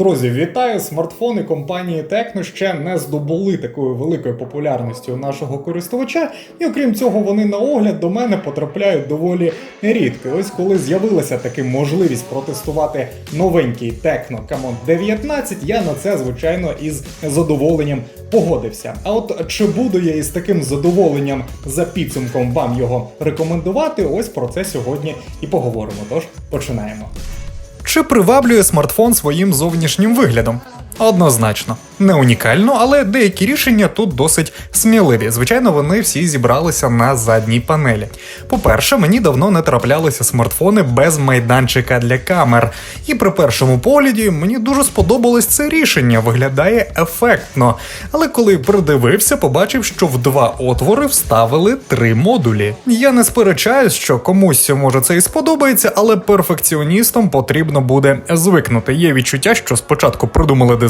Друзі, вітаю! Смартфони компанії Tecno ще не здобули такої великої популярності у нашого користувача, і окрім цього, вони на огляд до мене потрапляють доволі рідко. Ось коли з'явилася така можливість протестувати новенький Tecno Camon 19, я на це звичайно із задоволенням погодився. А от чи буду я із таким задоволенням за підсумком вам його рекомендувати? Ось про це сьогодні і поговоримо. Тож починаємо. Чи приваблює смартфон своїм зовнішнім виглядом? Однозначно, не унікально, але деякі рішення тут досить сміливі. Звичайно, вони всі зібралися на задній панелі. По-перше, мені давно не траплялися смартфони без майданчика для камер. І при першому погляді мені дуже сподобалось це рішення, виглядає ефектно. Але коли придивився, побачив, що в два отвори вставили три модулі. Я не сперечаюсь, що комусь може це і сподобається, але перфекціоністам потрібно буде звикнути. Є відчуття, що спочатку придумали дизайн,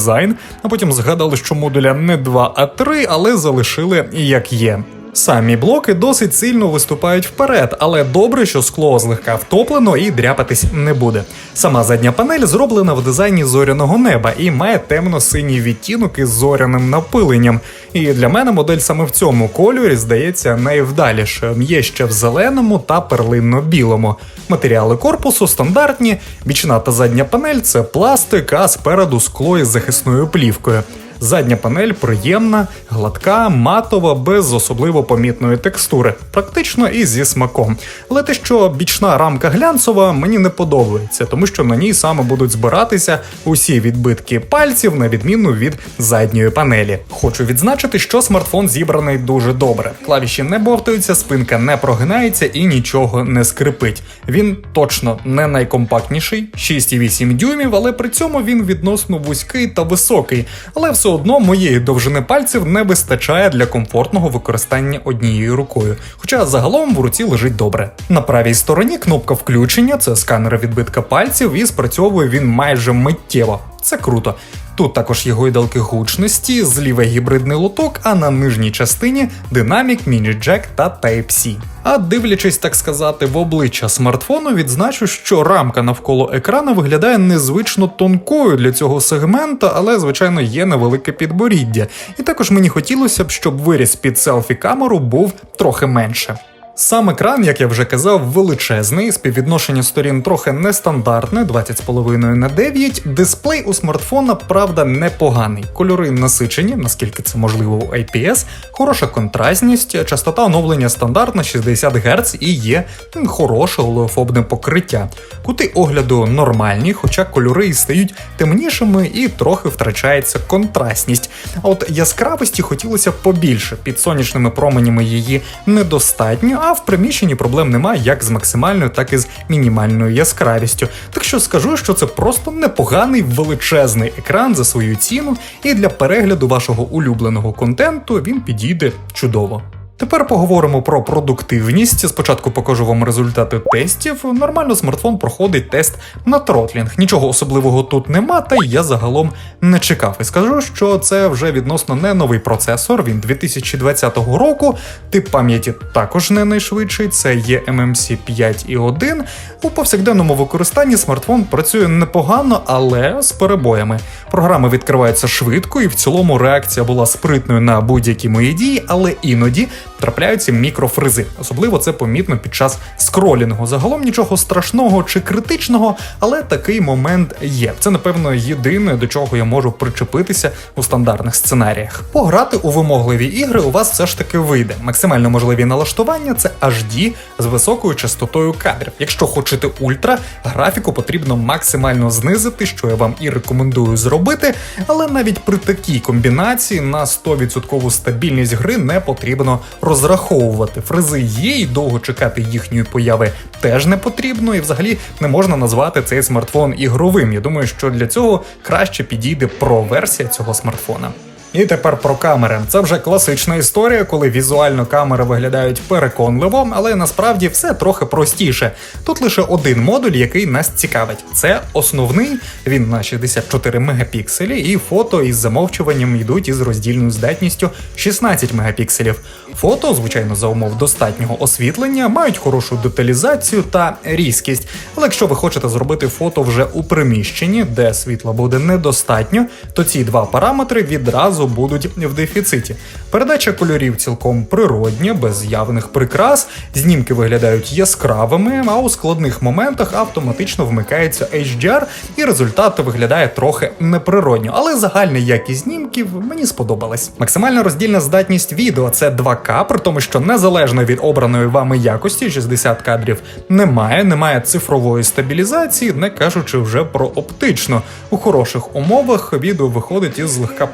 а потім згадали, що модуля не 2, а 3, але залишили як є. Самі блоки досить сильно виступають вперед, але добре, що скло злегка втоплено і дряпатись не буде. Сама задня панель зроблена в дизайні зоряного неба і має темно-синій відтінок із зоряним напиленням. І для мене модель саме в цьому кольорі здається найвдалішою. Є ще в зеленому та перлинно-білому. Матеріали корпусу стандартні, бічна та задня панель це пластик, а спереду скло із захисною плівкою. Задня панель приємна, гладка, матова, без особливо помітної текстури, практично і зі смаком. Але те, що бічна рамка глянцева, мені не подобається, тому що на ній саме будуть збиратися усі відбитки пальців, на відміну від задньої панелі. Хочу відзначити, що смартфон зібраний дуже добре. Клавіші не бовтаються, спинка не прогинається і нічого не скрипить. Він точно не найкомпактніший, 6,8 дюймів, але при цьому він відносно вузький та високий. Але все одно моєї довжини пальців не вистачає для комфортного використання однією рукою. Хоча загалом в руці лежить добре. На правій стороні кнопка включення це сканер відбитка пальців, і спрацьовує він майже миттєво. Це круто. Тут також є гойдалки гучності, зліва гібридний лоток, а на нижній частині динамік, міні-джек та Type-C. А дивлячись, так сказати, в обличчя смартфону, відзначу, що рамка навколо екрана виглядає незвично тонкою для цього сегмента, але, звичайно, є невелике підборіддя. І також мені хотілося б, щоб виріс під селфі-камеру був трохи менше. Сам екран, як я вже казав, величезний, співвідношення сторін трохи нестандартне, 20,5 на 9. Дисплей у смартфона, правда, непоганий. Кольори насичені, наскільки це можливо у IPS, хороша контрастність, частота оновлення стандартна 60 Гц і є хороше олеофобне покриття. Кути огляду нормальні, хоча кольори і стають темнішими і трохи втрачається контрастність. А от яскравості хотілося побільше. Під сонячними променями її недостатньо, а в приміщенні проблем немає як з максимальною, так і з мінімальною яскравістю. Так що скажу, що це просто непоганий величезний екран за свою ціну, і для перегляду вашого улюбленого контенту він підійде чудово. Тепер поговоримо про продуктивність. Спочатку покажу вам результати тестів. Нормально смартфон проходить тест на тротлінг. Нічого особливого тут нема, та я загалом не чекав. І скажу, що це вже відносно не новий процесор. Він 2020 року. Тип пам'яті також не найшвидший. Це є MMC 5.1. У повсякденному використанні смартфон працює непогано, але з перебоями. Програми відкриваються швидко, і в цілому реакція була спритною на будь-які мої дії, але іноді трапляються мікрофризи. Особливо це помітно під час скролінгу. Загалом нічого страшного чи критичного, але такий момент є. Це, напевно, єдине, до чого я можу причепитися у стандартних сценаріях. Пограти у вимогливі ігри у вас все ж таки вийде. Максимально можливі налаштування це HD з високою частотою кадрів. Якщо хочете ультра, графіку потрібно максимально знизити, що я вам і рекомендую зробити. Але навіть при такій комбінації на 100% стабільність гри не потрібно розраховувати. Фризи є, і довго чекати їхньої появи теж не потрібно, і взагалі не можна назвати цей смартфон ігровим. Я думаю, що для цього краще підійде про версія цього смартфона. І тепер про камери. Це вже класична історія, коли візуально камери виглядають переконливо, але насправді все трохи простіше. Тут лише один модуль, який нас цікавить. Це основний, він на 64 мегапікселі, і фото із замовчуванням йдуть із роздільною здатністю 16 мегапікселів. Фото, звичайно, за умов достатнього освітлення, мають хорошу деталізацію та різкість. Але якщо ви хочете зробити фото вже у приміщенні, де світла буде недостатньо, то ці два параметри відразу будуть в дефіциті. Передача кольорів цілком природня, без явних прикрас, знімки виглядають яскравими, а у складних моментах автоматично вмикається HDR, і результат виглядає трохи неприродньо. Але загальна якість знімків мені сподобалась. Максимальна роздільна здатність відео це 2К, при тому, що незалежно від обраної вами якості, 60 кадрів немає, немає цифрової стабілізації, не кажучи вже про оптичну. У хороших умовах відео виходить із злегка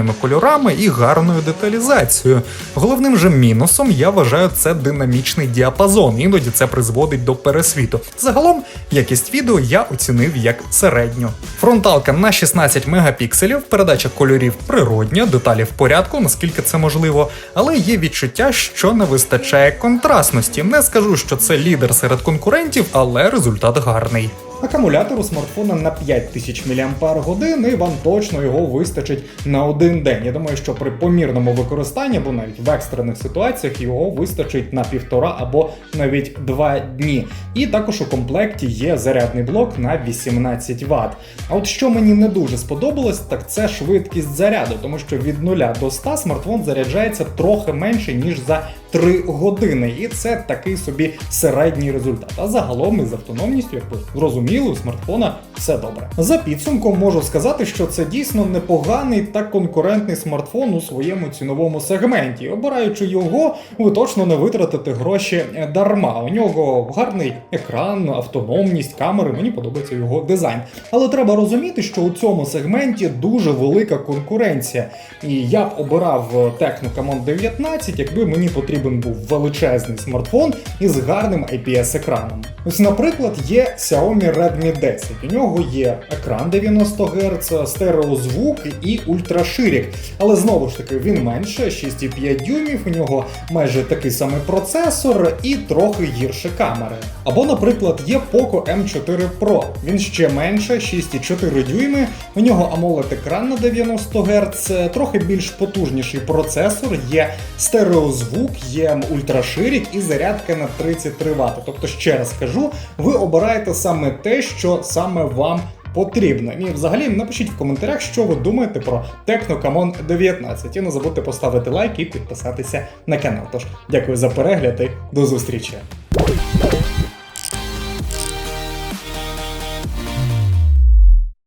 прикрашеними кольорами і гарною деталізацією. Головним же мінусом я вважаю це динамічний діапазон. Іноді це призводить до пересвіту. Загалом якість відео я оцінив як середню. Фронталка на 16 мегапікселів, передача кольорів природня, деталі в порядку, наскільки це можливо, але є відчуття, що не вистачає контрастності. Не скажу, що це лідер серед конкурентів, але результат гарний. Акумулятор у смартфона на 5000 мАч, і вам точно його вистачить на один день. Я думаю, що при помірному використанні, або навіть в екстрених ситуаціях, його вистачить на півтора або навіть два дні. І також у комплекті є зарядний блок на 18 Вт. А от що мені не дуже сподобалось, так це швидкість заряду, тому що від 0 до 100 смартфон заряджається трохи менше ніж за 3 години, і це такий собі середній результат. А загалом із автономністю, як ви зрозуміли, у смартфона все добре. За підсумком можу сказати, що це дійсно непоганий та конкурентний смартфон у своєму ціновому сегменті. Обираючи його, ви точно не витратите гроші дарма. У нього гарний екран, автономність, камери. Мені подобається його дизайн. Але треба розуміти, що у цьому сегменті дуже велика конкуренція. І я б обирав Tecno Camon 19, якби мені потрібен був величезний смартфон із гарним IPS-екраном. Ось, наприклад, є Xiaomi Redmi 10. У нього є екран 90 Гц, стереозвук і ультраширік. Але знову ж таки він менше, 6,5 дюймів, у нього майже такий самий процесор і трохи гірше камери. Або, наприклад, є Poco M4 Pro. Він ще менше, 6,4 дюйми. У нього AMOLED екран на 90 Гц, трохи більш потужніший процесор, є стереозвук, є ультраширік і зарядка на 33 Вт. Тобто, ще раз кажу, ви обираєте саме те, що саме вам потрібно. І взагалі напишіть в коментарях, що ви думаєте про Технокамон 19. І не забудьте поставити лайк і підписатися на канал. Тож, дякую за перегляд і до зустрічі!